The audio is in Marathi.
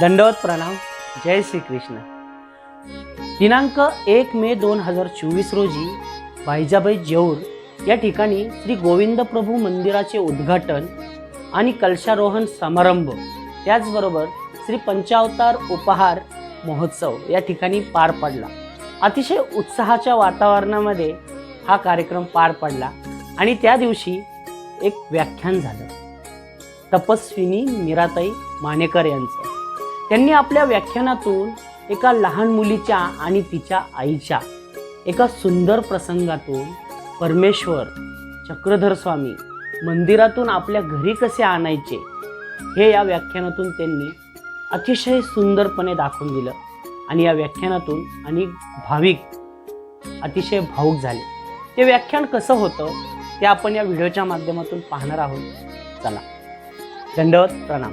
दंडवत प्रणाम जय श्रीकृष्ण. दिनांक एक मे दोन हजार चोवीस रोजी भाईजाबाई जेऊर या ठिकाणी श्री गोविंद प्रभू मंदिराचे उद्घाटन आणि कलशारोहण समारंभ त्याचबरोबर श्री पंचावतार उपहार महोत्सव या ठिकाणी पार पडला. अतिशय उत्साहाच्या वातावरणामध्ये हा कार्यक्रम पार पडला आणि त्या दिवशी एक व्याख्यान झालं. तपस्विनी मीराताई मानेकर यांचं. त्यांनी आपल्या व्याख्यानातून एका लहान मुलीच्या आणि तिच्या आईच्या एका सुंदर प्रसंगातून परमेश्वर चक्रधर स्वामी मंदिरातून आपल्या घरी कसे आणायचे हे या व्याख्यानातून त्यांनी अतिशय सुंदरपणे दाखवून दिलं. आणि या व्याख्यानातून अनेक भाविक अतिशय भावूक झाले. ते व्याख्यान कसं होतं ते आपण या व्हिडिओच्या माध्यमातून पाहणार आहोत. चला. दंडवत प्रणाम.